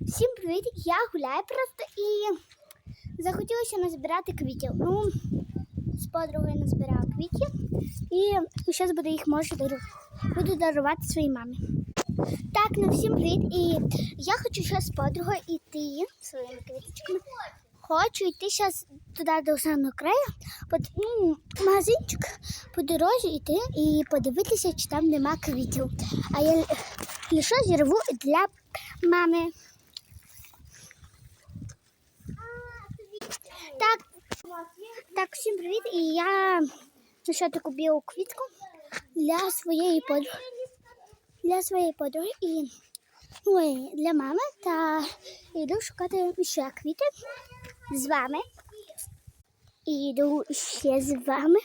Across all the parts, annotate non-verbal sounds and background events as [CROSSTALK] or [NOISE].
Всім привіт! Я гуляю просто і захотілося назбирати квітів. Ну, з подругою назбирала квітів і зараз буду їх може дару... буду дарувати своїй мамі. Так, ну всім привіт! І я хочу зараз з подругою йти своїми квіточками. Хочу йти зараз туди до самого краю, под, магазинчик по дорозі йти і подивитися, чи там нема квітів. А я лише зірву для мами. Так, так, всім привіт. І я знайшла таку квітку для своєї подруги. Для своєї подруги і і для мами. Та йду шукати ще квіти з вами. І йду ще з вами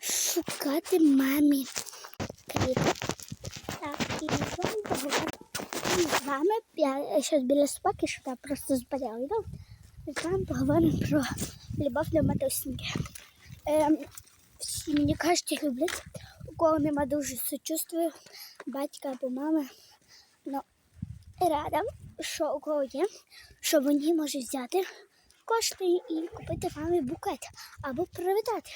шукати мамі квіти. Так, і з вами поговорити. І з вами я зараз біля собаки, що я просто збирала. І з вами поговоримо про любов до матусінки. Ем, всі, мені кажуть, люблять, у кого нема дуже сочувствую, батька або мами. Ну, рада, що у кого є, що вони можуть взяти кошти і купити мамі букет або привітати.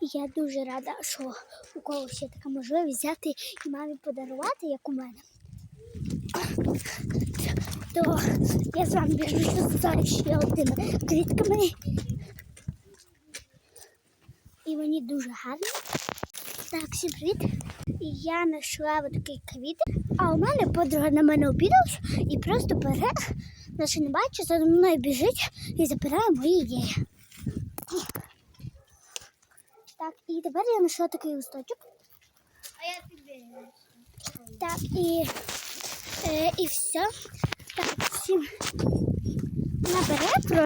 Я дуже рада, що у когось є така можливість взяти і мамі подарувати, як у мене. То я з вами біжу зараз ще одними квітками. І вони дуже гарні. Так, всім привіт. І я знайшла такі квіти, а у мене подруга на мене обідалась і просто бере, наче не бачить, за мною біжить і забирає мої ідеї. Так, і тепер я знайшла такий листочок. А я тобі. Так, і, е, і все. Всім набере про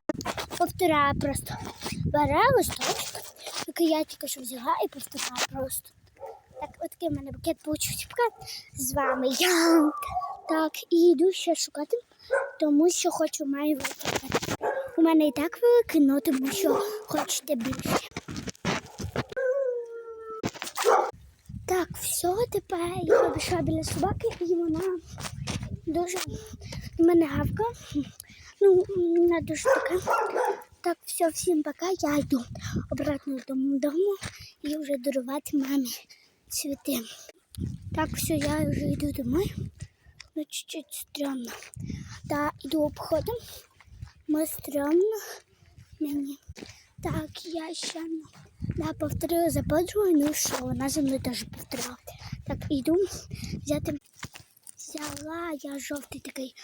повторяє просто. Бере листочок, який я тільки що взяла і повторяє просто. Так, от такий в мене букет получився. З вами я. Так, і йду ще шукати, тому що хочу маю букет. У мене і так великий, але тому що хочете більше. Так, все, тепер я пішла біля собаки, і вона дуже на мене гавка. [LAUGHS] Ну, вона дуже така. Так, все, всім пока. Я йду обратно додому і вже дарувати мамі цвіти. Так, все, я вже йду домой. Ну, чуть-чуть стрьомно. Та йду обходом. Ми стрьомно мені. Так, я ще да, повторила за подругою, ну що вона за мною теж повторила. Так, йду взяти. Взяла я жовтий такий